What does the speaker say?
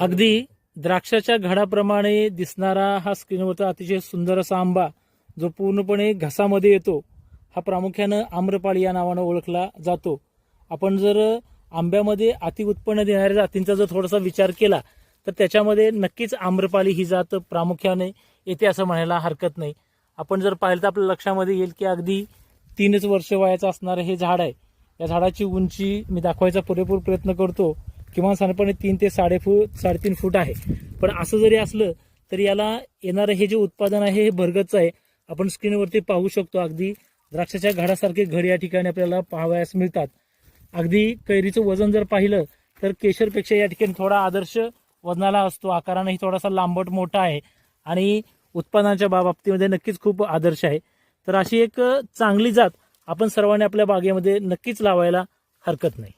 अगदी द्राक्षाच्या घडाप्रमाणे दिसणारा हा स्क्रीनवरचा अतिशय सुंदर असा आंबा जो पूर्णपणे घसामध्ये येतो. हा प्रामुख्यानं आम्रपाळी या नावानं ओळखला जातो. आपण जर आंब्यामध्ये अति उत्पन्न देणाऱ्या जातींचा जर थोडासा विचार केला तर त्याच्यामध्ये नक्कीच आम्रपाली ही जात प्रामुख्याने येते असं म्हणायला हरकत नाही. आपण जर पाहिलं तर आपल्या लक्षामध्ये येईल की अगदी तीनच वर्ष वयाचं असणारं हे झाड आहे. या झाडाची उंची मी दाखवायचा पुरेपूर प्रयत्न करतो. किमान साधारणपणे तीन ते साडे फूट साडेतीन फूट आहे. पण असं जरी असलं तरी याला येणारं हे जे उत्पादन आहे हे भरगतच आहे. आपण स्क्रीनवरती पाहू शकतो अगदी द्राक्षाच्या घडासारखे घड या ठिकाणी आपल्याला पाहावयास मिळतात. अगदी कैरीचं वजन जर पाहिलं तर केशरपेक्षा या ठिकाणी थोडा आदर्श वजनाला असतो. आकारानेही थोडासा लांबट मोठा आहे. आणि उत्पादनाच्या बाबतीमध्ये नक्कीच खूप आदर्श आहे. तर अशी एक चांगली जात आपण सर्वांनी आपल्या बागेमध्ये नक्कीच लावायला हरकत नाही.